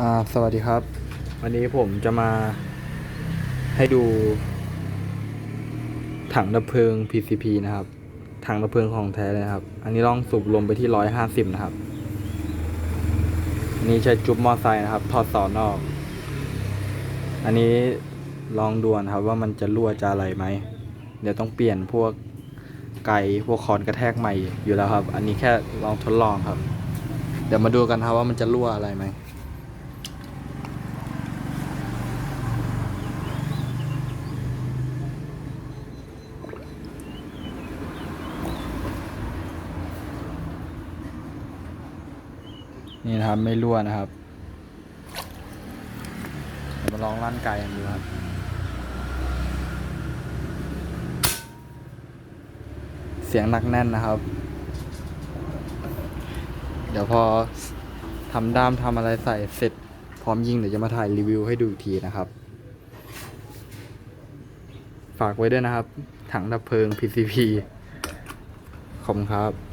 อ่าสวัสดีครับ วันนี้ผมจะมาให้ดู ถังดับเพลิง PCP นะครับ ถังดับเพลิงของแท้เลยครับ อันนี้ลองสูบลมไปที่ร้อยห้าสิบนะครับอันนี้ใช้จุ๊บมอไซค์นะครับถอดสอนอกอันนี้ลองดูนะครับว่ามันจะรั่วจะอะไรไหม เดี๋ยวต้องเปลี่ยนพวกไกพวกคอนกระแทกใหม่อยู่แล้วครับ อันนี้แค่ลองทดลองครับ เดี๋ยวมาดูกันครับว่ามันจะรั่วอะไรไหม นี่นะครับไม่รั่วนะครับเดี๋ยวมาลองลั่นไกกันดูครับเสียงหนักแน่นนะครับ เดี๋ยวพอทำด้ามทำอะไรใส่เสร็จ พร้อมยิงเดี๋ยวจะมาถ่ายรีวิวให้ดูอีกทีนะครับ ฝากไว้ด้วยนะครับ ถังดับเพลิง PCP ขอบคุณครับ